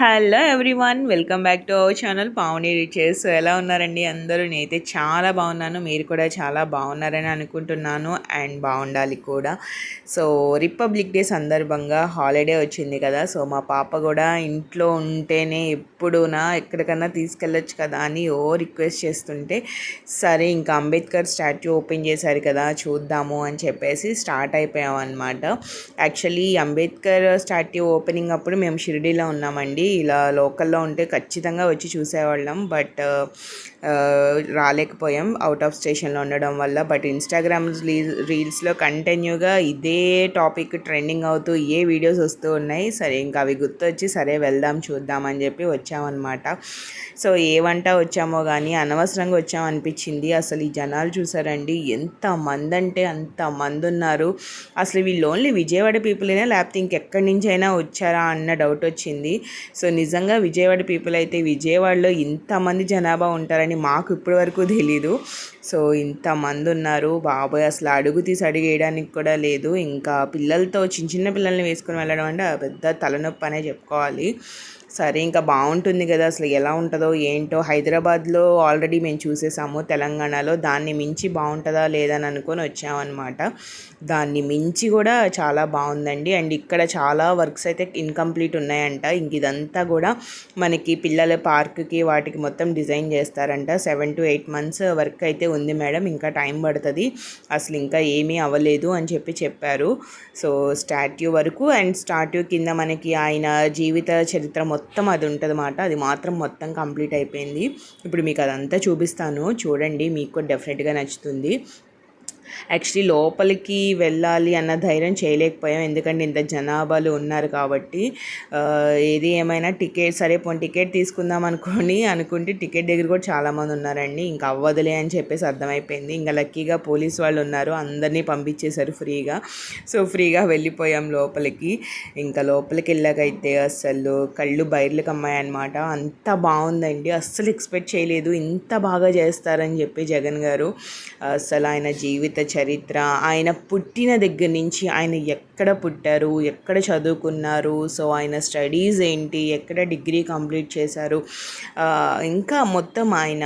Hello everyone welcome back to our channel Pavani riches. ఎలా ఉన్నారండి అందరూ? నేనైతే చాలా బాగున్నాను. మీరు కూడా చాలా బాగున్నారని అనుకుంటున్నాను అండ్ బాగుండాలి కూడా. సో రిపబ్లిక్ డే సందర్భంగా హాలిడే వచ్చింది కదా. సో మా పాప కూడా ఇంట్లో ఉంటేనే ఎప్పుడునా ఎక్కడికన్నా తీసుకెళ్ళొచ్చు కదా అని ఓ రిక్వెస్ట్ చేస్తుంటే సరే ఇంకా అంబేద్కర్ స్టాట్యూ ఓపెన్ చేశారు కదా చూద్దాము అని చెప్పేసి స్టార్ట్ అయిపోయాం అనమాట యాక్చువల్లీ అంబేద్కర్ స్టాట్యూ ఓపెనింగ్ అప్పుడు మేము షిరిడీలో ఉన్నామండి. ఇలా లోకల్లో ఉంటే ఖచ్చితంగా వచ్చి చూసేవాళ్ళం. బట్ రాలేకపోయాం. అవుట్ ఆఫ్ స్టేషన్లో ఉండడం వల్ల. బట్ ఇన్స్టాగ్రామ్ రీల్స్లో కంటిన్యూగా ఇదే టాపిక్ ట్రెండింగ్ అవుతూ ఏ వీడియోస్ వస్తూ ఉన్నాయి. సరే ఇంకా అవి గుర్తొచ్చి సరే వెళ్దాం చూద్దాం అని చెప్పి వచ్చామన్నమాట. సో ఏ వంట వచ్చామో కానీ అనవసరంగా వచ్చామనిపించింది. అసలు ఈ జనాలు చూసారండి ఎంత మంది అంటే అంత మంది ఉన్నారు అసలు వీళ్ళు ఓన్లీ విజయవాడ పీపుల్నే లేకపోతే ఇంకెక్కడి నుంచి అయినా వచ్చారా? అన్న డౌట్ వచ్చింది. సో నిజంగా విజయవాడ పీపుల్ అయితే విజయవాడలో ఇంతమంది జనాభా ఉంటారని మాకు ఇప్పటి వరకు తెలీదు. సో ఇంతమంది ఉన్నారు. బాబాయ్! అసలు అడుగు తీసి అడిగేయడానికి కూడా లేదు. ఇంకా పిల్లలతో చిన్న చిన్న పిల్లల్ని వేసుకొని వెళ్ళడం అంటే పెద్ద తలనొప్పి అనే చెప్పుకోవాలి. సరే ఇంకా బాగుంటుంది కదా. అసలు ఎలా ఉంటుందో ఏంటో. హైదరాబాద్లో ఆల్రెడీ మేము చూసేసాము తెలంగాణలో. దాన్ని మించి బాగుంటుందా లేదని అనుకొని వచ్చామన్నమాట. దాన్ని మించి కూడా చాలా బాగుందండి అండ్ ఇక్కడ చాలా వర్క్స్ అయితే ఇన్కంప్లీట్ ఉన్నాయంట. ఇంక ఇదంతా కూడా మనకి పిల్లల పార్క్కి వాటికి మొత్తం డిజైన్ చేస్తారంట. Seven to eight months work అయితే ఉంది మేడం. ఇంకా టైం పడుతుంది. అసలు ఇంకా ఏమీ అవ్వలేదు అని చెప్పి చెప్పారు. సో స్టాట్యూ వరకు అండ్ స్టాట్యూ కింద మనకి ఆయన జీవిత చరిత్ర మొత్తం మొత్తం అది ఉంటుంది అన్నమాట అది మాత్రం మొత్తం కంప్లీట్ అయిపోయింది. ఇప్పుడు మీకు అదంతా చూపిస్తాను. చూడండి మీకు డెఫినెట్గా నచ్చుతుంది. యాక్చువల్లీ లోపలికి వెళ్ళాలి అన్న ధైర్యం చేయలేకపోయాం. ఎందుకంటే ఇంత జనాభాలు ఉన్నారు కాబట్టి ఏది ఏమైనా టికెట్ సరే పోనీ టికెట్ తీసుకుందాం అనుకోని అనుకుంటే టికెట్ దగ్గర కూడా చాలామంది ఉన్నారండి. ఇంకా అవ్వదులే అని చెప్పేసి అర్థమైపోయింది. ఇంకా లక్కీగా పోలీస్ వాళ్ళు ఉన్నారు. అందరినీ పంపించేశారు ఫ్రీగా. సో ఫ్రీగా వెళ్ళిపోయాం లోపలికి. ఇంకా లోపలికి వెళ్ళాకైతే అసలు కళ్ళు బయర్లకు అమ్మాయన్నమాట. అంత బాగుందండి. అస్సలు ఎక్స్పెక్ట్ చేయలేదు. ఇంత బాగా చేస్తారని చెప్పి జగన్ గారు అసలు ఆయన జీవిత చరిత్ర. ఆయన పుట్టిన దగ్గర నుంచి ఆయన ఎక్కడ పుట్టారు ఎక్కడ చదువుకున్నారు సో ఆయన స్టడీస్ ఏంటి ఎక్కడ డిగ్రీ కంప్లీట్ చేశారు. ఇంకా మొత్తం ఆయన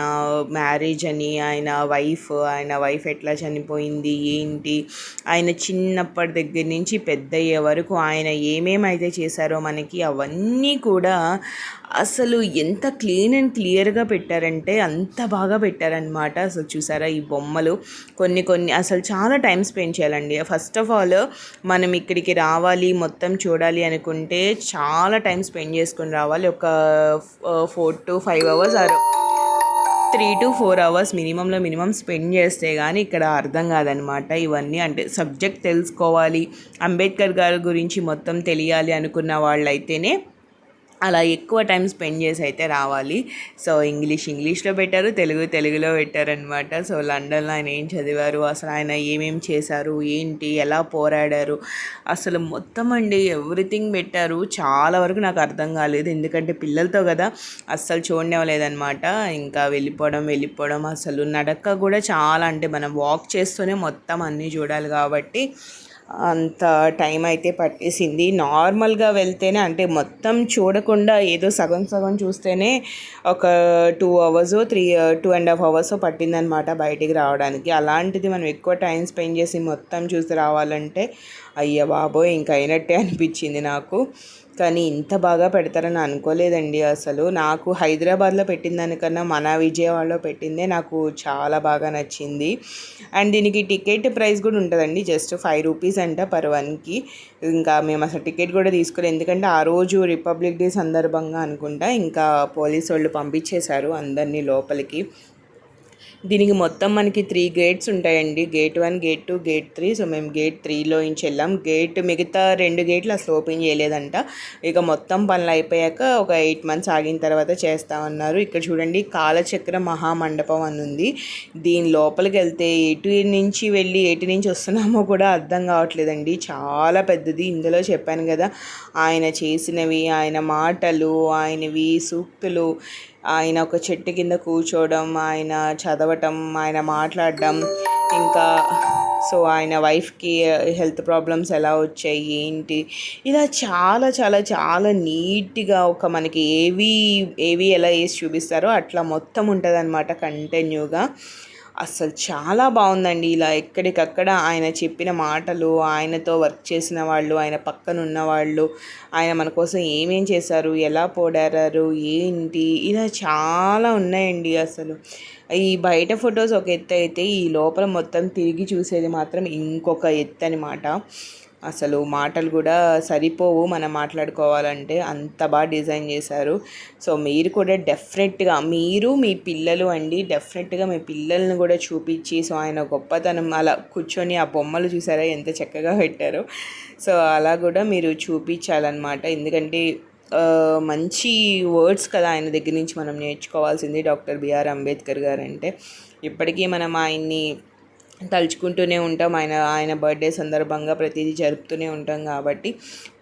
మ్యారేజ్ అని ఆయన వైఫ్ ఆయన వైఫ్ ఎట్లా చనిపోయింది ఏంటి ఆయన చిన్నప్పటి దగ్గర నుంచి పెద్దయ్యే వరకు ఆయన ఏమేమైతే చేశారో మనకి అవన్నీ కూడా అసలు ఎంత క్లీన్ అండ్ క్లియర్గా పెట్టారంటే అంత బాగా పెట్టారనమాట అసలు చూసారా ఈ బొమ్మలు? కొన్ని కొన్ని అసలు చాలా టైం స్పెండ్ చేయాలండి. ఫస్ట్ ఆఫ్ ఆల్ మనం ఇక్కడికి రావాలి మొత్తం చూడాలి అనుకుంటే చాలా టైం స్పెండ్ చేసుకుని రావాలి. ఒక four to five hours or three to four hours మినిమంలో minimum spend చేస్తే కానీ ఇక్కడ అర్థం కాదనమాట. ఇవన్నీ అంటే సబ్జెక్ట్ తెలుసుకోవాలి. అంబేద్కర్ గారి గురించి మొత్తం తెలియాలి అనుకున్న వాళ్ళైతేనే అలా ఎక్కువ టైం స్పెండ్ చేసి అయితే రావాలి. సో ఇంగ్లీష్ ఇంగ్లీష్లో పెట్టారు తెలుగు తెలుగులో పెట్టారనమాట సో లండన్లో ఆయన ఏం చదివారు అసలు ఆయన ఏమేమి చేశారు ఏంటి ఎలా పోరాడారు అసలు మొత్తం అండి ఎవ్రీథింగ్ పెట్టారు. చాలా వరకు నాకు అర్థం కాలేదు. ఎందుకంటే పిల్లలతో కదా అస్సలు చూడనివ్వలేదనమాట ఇంకా వెళ్ళిపోవడం వెళ్ళిపోవడం అసలు నడక కూడా చాలా అంటే మనం వాక్ చేస్తూనే మొత్తం అన్నీ చూడాలి కాబట్టి అంత టైం అయితే పట్టేసింది. నార్మల్గా వెళ్తేనే అంటే మొత్తం చూడకుండా ఏదో సగం సగం చూస్తేనే ఒక two hours three two and half hours పట్టిందనమాట బయటికి రావడానికి. అలాంటిది మనం ఎక్కువ టైం స్పెండ్ చేసి మొత్తం చూసి రావాలంటే అయ్య బాబోయ్ ఇంక అయినట్టే అనిపించింది నాకు. కానీ ఇంత బాగా పెడతారని అనుకోలేదండి అసలు. నాకు హైదరాబాద్లో పెట్టిన దానికన్నా మన విజయవాడలో పెట్టిందే నాకు చాలా బాగా నచ్చింది. అండ్ దీనికి టికెట్ ప్రైస్ కూడా ఉంటుందండి. జస్ట్ ఫైవ్ రూపీస్ అంట పర్ వన్కి. ఇంకా మేము అసలు టికెట్ కూడా తీసుకోలేదు. ఎందుకంటే ఆ రోజు రిపబ్లిక్ డే సందర్భంగా అనుకుంటా ఇంకా పోలీసు వాళ్ళు పంపించేశారు అందరినీ లోపలికి. దీనికి మొత్తం మనకి త్రీ గేట్స్ ఉంటాయండి. Gate one gate two gate three so మేము గేట్ త్రీలో నుంచి వెళ్ళాం. గేట్ మిగతా రెండు గేట్లు అసలు ఓపెన్ చేయలేదంట. ఇక మొత్తం పనులు అయిపోయాక ఒక ఎయిట్ మంత్స్ ఆగిన తర్వాత చేస్తామన్నారు. ఇక్కడ చూడండి కాలచక్ర మహామండపం అని ఉంది. దీని లోపలికి వెళ్తే ఎటు నుంచి వెళ్ళి ఎటు నుంచి వస్తున్నామో కూడా అర్థం కావట్లేదండి. చాలా పెద్దది. ఇందులో చెప్పాను కదా ఆయన చేసినవి ఆయన మాటలు ఆయనవి సూక్తులు ఆయన ఒక చెట్టు కింద కూర్చోవడం ఆయన చదవటం ఆయన మాట్లాడడం ఇంకా సో ఆయన వైఫ్కి హెల్త్ ప్రాబ్లమ్స్ ఎలా వచ్చాయి ఏంటి? ఇలా చాలా చాలా చాలా నీట్గా ఒక మనకి ఏవి ఏవి ఎలా వేసి చూపిస్తారో అట్లా మొత్తం ఉంటుంది అనమాట కంటిన్యూగా. అసలు చాలా బాగుందండి. ఇలా ఎక్కడికక్కడ ఆయన చెప్పిన మాటలు ఆయనతో వర్క్ చేసిన వాళ్ళు ఆయన పక్కన ఉన్న వాళ్ళు ఆయన మన కోసం ఏమేం చేశారు ఎలా పోడారారు ఏంటి ఇలా చాలా ఉన్నాయండి అసలు. ఈ బయట ఫొటోస్ ఒక ఎత్తు అయితే ఈ లోపల మొత్తం తిరిగి చూసేది మాత్రం ఇంకొక ఎత్తు అనమాట అసలు మాటలు కూడా సరిపోవు మనం మాట్లాడుకోవాలంటే. అంత బాగా డిజైన్ చేశారు. సో మీరు కూడా డెఫినెట్గా మీరు మీ పిల్లలు అండి డెఫినెట్గా మీ పిల్లల్ని కూడా చూపించి సో ఆయన గొప్పతనం అలా కూర్చొని ఆ బొమ్మలు చూసారా? ఎంత చక్కగా పెట్టారో. సో అలా కూడా మీరు చూపించాలన్నమాట. ఎందుకంటే మంచి వర్డ్స్ కదా ఆయన దగ్గర నుంచి మనం నేర్చుకోవాల్సింది డాక్టర్ బిఆర్ అంబేద్కర్ గారు అంటే ఇప్పటికీ మనం ఆయన్ని తలుచుకుంటూనే ఉంటాం. ఆయన ఆయన బర్త్డే సందర్భంగా ప్రతిదీ జరుపుతూనే ఉంటాం కాబట్టి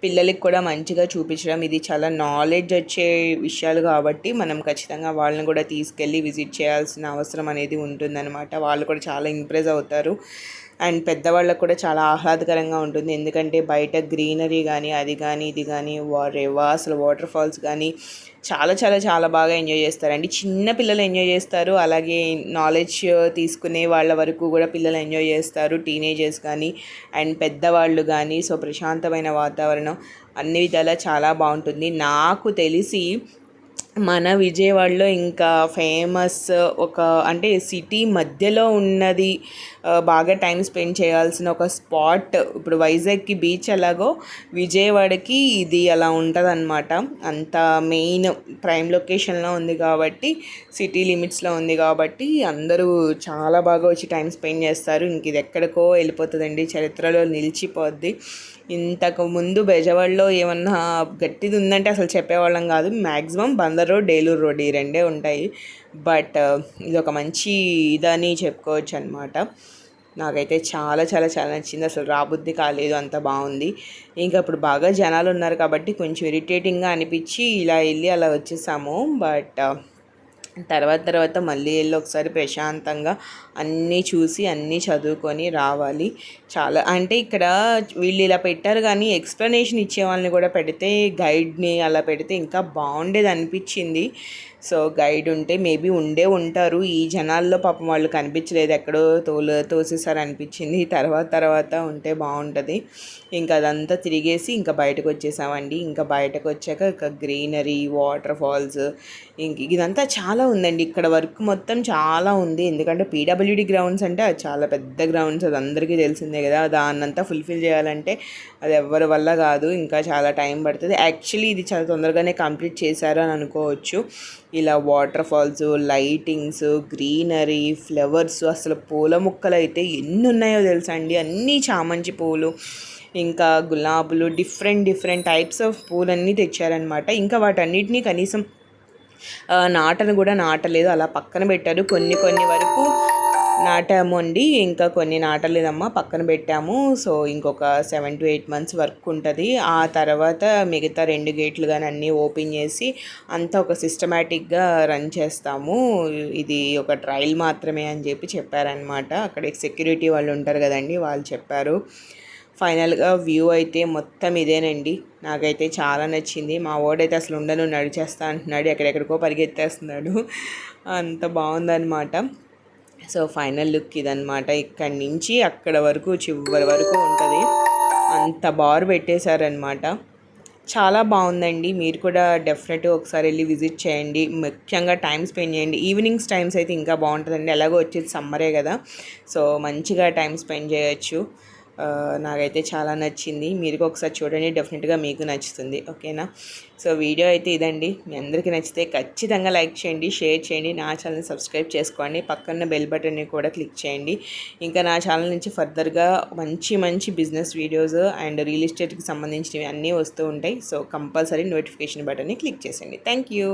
పిల్లలకి కూడా మంచిగా చూపించడం ఇది చాలా నాలెడ్జ్ వచ్చే విషయాలు కాబట్టి మనం ఖచ్చితంగా వాళ్ళని కూడా తీసుకెళ్ళి విజిట్ చేయాల్సిన అవసరం అనేది ఉంటుందన్నమాట. వాళ్ళు కూడా చాలా ఇంప్రెస్ అవుతారు. అండ్ పెద్దవాళ్ళకు కూడా చాలా ఆహ్లాదకరంగా ఉంటుంది. ఎందుకంటే బయట గ్రీనరీ కానీ అది కానీ ఇది కానీ రేవా అసలు వాటర్ ఫాల్స్ కానీ చాలా చాలా చాలా బాగా ఎంజాయ్ చేస్తారండి. చిన్న పిల్లలు ఎంజాయ్ చేస్తారు. అలాగే నాలెడ్జ్ తీసుకునే వాళ్ళ వరకు కూడా పిల్లలు ఎంజాయ్ చేస్తారు. టీనేజర్స్ కానీ అండ్ పెద్దవాళ్ళు కానీ సో ప్రశాంతమైన వాతావరణం అన్ని విధాలా చాలా బాగుంటుంది. నాకు తెలిసి మన విజయవాడలో ఇంకా ఫేమస్ ఒక అంటే సిటీ మధ్యలో ఉన్నది బాగా టైం స్పెండ్ చేయాల్సిన ఒక స్పాట్. ఇప్పుడు వైజాగ్కి బీచ్ ఎలాగో విజయవాడకి ఇది అలా ఉంటుంది అనమాట అంత మెయిన్ ప్రైమ్ లొకేషన్లో ఉంది కాబట్టి సిటీ లిమిట్స్లో ఉంది కాబట్టి అందరూ చాలా బాగా వచ్చి టైం స్పెండ్ చేస్తారు. ఇంక ఇది ఎక్కడికో వెళ్ళిపోతుందండి చరిత్రలో నిలిచిపోద్ది. ఇంతకు ముందు బెజవాడలో ఏమన్నా గట్టిది ఉందంటే అసలు చెప్పేవాళ్ళం కాదు. Maximum Bandar road Eluru road ఈ రెండే ఉంటాయి. బట్ ఇది ఒక మంచి ఇదని చెప్పుకోవచ్చు అనమాట నాకైతే చాలా చాలా చాలా నచ్చింది. అసలు రాబుద్ది కాలేదు అంత బాగుంది. ఇంకా ఇప్పుడు బాగా జనాలు ఉన్నారు కాబట్టి కొంచెం ఇరిటేటింగ్గా అనిపించి ఇలా వెళ్ళి అలా వచ్చేసాము. బట్ తర్వాత తర్వాత మళ్ళీ వెళ్ళి ఒకసారి ప్రశాంతంగా అన్నీ చూసి అన్నీ చదువుకొని రావాలి. చాలా అంటే ఇక్కడ వీళ్ళు ఇలా పెట్టారు కానీ ఎక్స్ప్లెనేషన్ ఇచ్చే వాళ్ళని కూడా పెడితే గైడ్ని అలా పెడితే ఇంకా బాగుండేది అనిపించింది. సో గైడ్ ఉంటే మేబీ ఉండే ఉంటారు. ఈ జనాల్లో పాపం వాళ్ళు కనిపించలేదు. ఎక్కడో తోలు తోసేసారు అనిపించింది. తర్వాత తర్వాత ఉంటే బాగుంటుంది. ఇంకా అదంతా తిరిగేసి ఇంకా బయటకు వచ్చేసామండి. ఇంకా బయటకు వచ్చాక ఇంకా గ్రీనరీ వాటర్ ఫాల్స్ ఇంక ఇదంతా చాలా ఉందండి. ఇక్కడ వర్క్ మొత్తం చాలా ఉంది. ఎందుకంటే పీడబ్ల్యూడి గ్రౌండ్స్ అంటే అది చాలా పెద్ద గ్రౌండ్స్. అది అందరికీ తెలిసిందే కదా. దాన్నంతా ఫుల్ఫిల్ చేయాలంటే అది ఎవరి వల్ల కాదు. ఇంకా చాలా టైం పడుతుంది. యాక్చువల్లీ ఇది చాలా తొందరగానే కంప్లీట్ చేశారు అని అనుకోవచ్చు. ఇలా water falls lightings greenery flowers అసలు పూల మొక్కలు అయితే ఎన్ని ఉన్నాయో తెలుసా అండి అన్నీ చామంతి పూలు ఇంకా గులాబులు డిఫరెంట్ డిఫరెంట్ టైప్స్ ఆఫ్ పూలన్నీ తెచ్చారనమాట ఇంకా వాటన్నిటినీ కనీసం నాటను కూడా నాటలేదు. అలా పక్కన పెట్టారు. కొన్ని కొన్ని వరకు నాటాము అండి. ఇంకా కొన్ని నాటలేదమ్మా. పక్కన పెట్టాము. సో ఇంకొక seven to eight months work ఉంటుంది. ఆ తర్వాత మిగతా రెండు గేట్లు కానీ అన్నీ ఓపెన్ చేసి అంతా ఒక సిస్టమేటిక్గా రన్ చేస్తాము. ఇది ఒక ట్రయల్ మాత్రమే అని చెప్పి చెప్పారనమాట అక్కడ సెక్యూరిటీ వాళ్ళు ఉంటారు కదండి వాళ్ళు చెప్పారు. ఫైనల్గా వ్యూ అయితే మొత్తం ఇదేనండి. నాకైతే చాలా నచ్చింది. మా ఓడైతే అసలు ఉండను నడిచేస్తా అంటున్నాడు. ఎక్కడెక్కడికో పరిగెత్తేస్తున్నాడు. అంత బాగుందన్నమాట. సో ఫైనల్ లుక్ ఇదనమాట ఇక్కడి నుంచి అక్కడ వరకు చివరి వరకు ఉంటుంది. అంత బార్ పెట్టేశారనమాట చాలా బాగుందండి. మీరు కూడా డెఫినెట్గా ఒకసారి వెళ్ళి విజిట్ చేయండి. ముఖ్యంగా టైం స్పెండ్ చేయండి. ఈవినింగ్స్ టైమ్స్ అయితే ఇంకా బాగుంటుందండి. ఎలాగో వచ్చేది సమ్మరే కదా. సో మంచిగా టైం స్పెండ్ చేయొచ్చు. నాకైతే చాలా నచ్చింది. మీరు ఒకసారి చూడండి. డెఫినెట్గా మీకు నచ్చుతుంది. ఓకేనా? సో వీడియో అయితే ఇదండి. మీ అందరికీ నచ్చితే ఖచ్చితంగా లైక్ చేయండి షేర్ చేయండి. నా ఛానల్ని సబ్స్క్రైబ్ చేసుకోండి. పక్కన బెల్ బటన్ని కూడా క్లిక్ చేయండి. ఇంకా నా ఛానల్ నుంచి ఫర్దర్గా మంచి మంచి బిజినెస్ వీడియోస్ అండ్ రియల్ ఎస్టేట్కి సంబంధించినవి అన్నీ వస్తూ ఉంటాయి. సో కంపల్సరీ నోటిఫికేషన్ బటన్ని క్లిక్ చేసేయండి. Thank you